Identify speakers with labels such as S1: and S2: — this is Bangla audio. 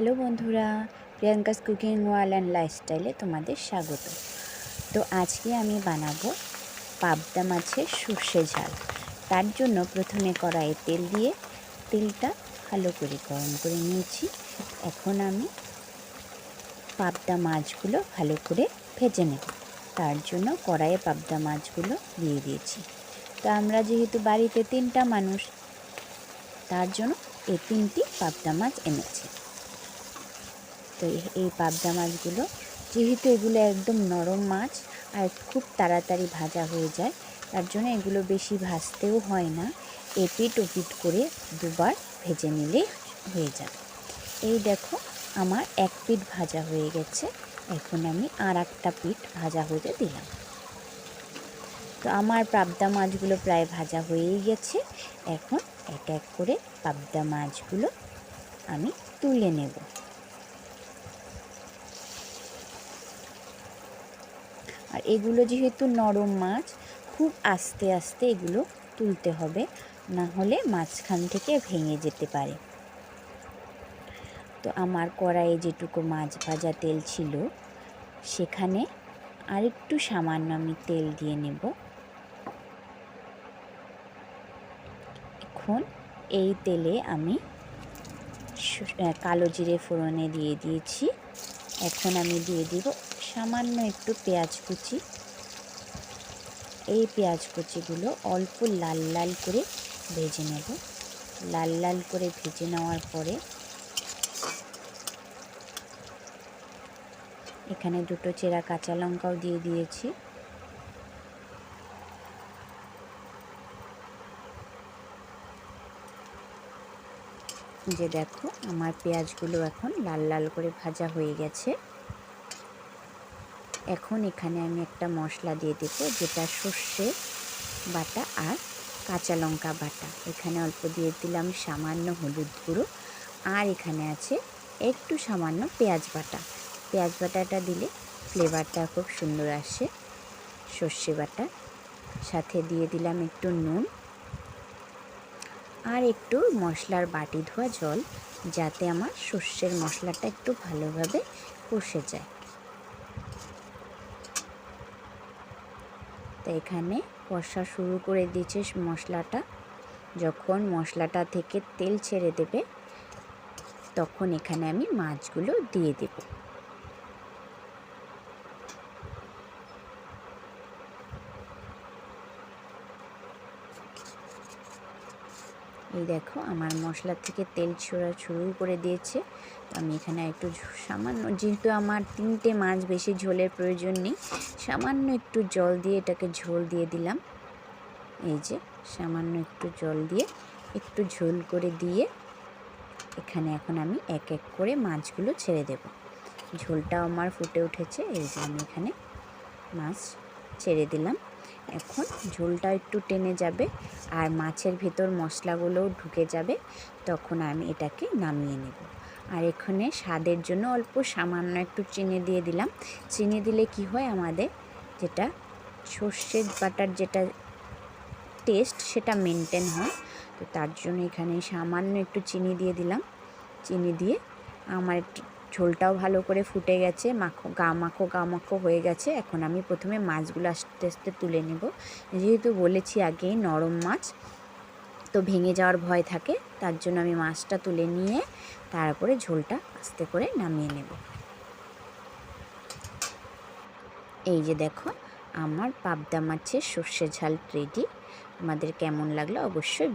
S1: হ্যালো বন্ধুরা, প্রিয়াঙ্কাস কুকিং ওয়াল অ্যান্ড লাইফস্টাইলে তোমাদের স্বাগত। তো আজকে আমি বানাবো পাবদা মাছের সর্ষে ঝাল। তার জন্য প্রথমে কড়াইয়ে তেল দিয়ে তেলটা ভালো করে গরম করে নিয়েছি। এখন আমি পাবদা মাছগুলো ভালো করে ভেজে নেব। তার জন্য কড়াইয়ে পাবদা মাছগুলো দিয়ে দিয়েছি। তো আমরা যেহেতু বাড়িতে তিনটা মানুষ, তার জন্য এই তিনটি পাবদা মাছ এনেছি। তো এই পাবদা মাছগুলো। যেহেতু এগুলো একদম নরম মাছ আর খুব তাড়াতাড়ি ভাজা হয়ে যায়, তার জন্য এগুলো বেশি ভাজতেও হয় না। এপিট ওপিট করে দুবার ভেজে নিলেই হয়ে যাবে। এই দেখো, আমার এক পিঠ ভাজা হয়ে গেছে। এখন আমি আর একটা পিঠ ভাজা হতে দিলাম। তো আমার পাবদা মাছগুলো প্রায় ভাজা হয়েই গেছে। এখন এক এক করে পাবদা মাছগুলো আমি তুলে নেব। আর এগুলো যেহেতু নরম মাছ, খুব আস্তে আস্তে এগুলো তুলতে হবে, না হলে মাঝখান থেকে ভেঙে যেতে পারে। তো আমার কড়াইয়ে যেটুকু মাছ ভাজা তেল ছিল, সেখানে আরেকটু সামান্য আমি তেল দিয়ে নেব। এখন এই তেলে আমি কালো জিরে ফোড়নে দিয়ে দিয়েছি। এখন আমি দিয়ে দিব সামান্য একটু পেঁয়াজ কুচি। এই পেঁয়াজ কুচিগুলো অল্প লাল লাল করে ভেজে নেব। লাল লাল করে ভেজে নেওয়ার পরে এখানে দুটো চেরা কাঁচা লঙ্কাও দিয়ে দিয়েছি। যে দেখো, আমার পেঁয়াজগুলো এখন লাল লাল করে ভাজা হয়ে গেছে। এখন এখানে আমি একটা মশলা দিয়ে দেবো, যেটা সর্ষে বাটা আর কাঁচা লঙ্কা বাটা। এখানে অল্প দিয়ে দিলাম সামান্য হলুদ গুঁড়ো, আর এখানে আছে একটু সামান্য পেঁয়াজ বাটা। পেঁয়াজ বাটাটা দিলে ফ্লেভারটা খুব সুন্দর আসে সর্ষে বাটা। সাথে দিয়ে দিলাম একটু নুন, আর একটু মশলার বাটি ধোয়া জল, যাতে আমার সর্ষের মশলাটা একটু ভালোভাবে কষে যায়। তো এখানে কষা শুরু করে দিয়েছে মশলাটা। যখন মশলাটা থেকে তেল ছেড়ে দেবে, তখন এখানে আমি মাছগুলো দিয়ে দেব। এই দেখো আমার মশলা থেকে তেল ছোড়া শুরু করে দিয়েছে। আমি এখানে একটু সামান্য যেহেতু আমার তিনটে মাছ বেশি ঝোলের প্রয়োজন নেই, সামান্য একটু জল দিয়ে এটাকে ঝোল দিয়ে দিলাম। এই যে সামান্য একটু জল দিয়ে একটু ঝোল করে দিয়ে এখানে এখন আমি এক এক করে মাছগুলো ছেড়ে দেব। ঝোলটাও আমার ফুটে উঠেছে, এই যে আমি এখানে মাছ ছেড়ে দিলাম। এখন ঝোলটা একটু টেনে যাবে আর মাছের ভেতর মশলাগুলোও ঢুকে যাবে, তখন আমি এটাকে নামিয়ে নেব। আর এখানে স্বাদের জন্য অল্প সামান্য একটু চিনি দিয়ে দিলাম। চিনি দিলে কি হয় আমাদের, যেটা সর্ষের বাটার যেটা টেস্ট সেটা মেনটেন হয়, তো তার জন্য এখানে সামান্য একটু চিনি দিয়ে দিলাম। চিনি দিয়ে আমার ঝোলটাও ভালো করে ফুটে গেছে, মাখো, গা মাখো গা মাখো হয়ে গেছে। এখন আমি প্রথমে মাছগুলো আস্তে আস্তে তুলে নেব। যেহেতু বলেছি আগেই নরম মাছ, তো ভেঙে যাওয়ার ভয় থাকে, তার জন্য আমি মাছটা তুলে নিয়ে তারপরে ঝোলটা আস্তে করে নামিয়ে নেব। এই যে দেখো, আমার পাবদা মাছের সর্ষে ঝাল রেডি। আমাদের কেমন লাগল অবশ্যই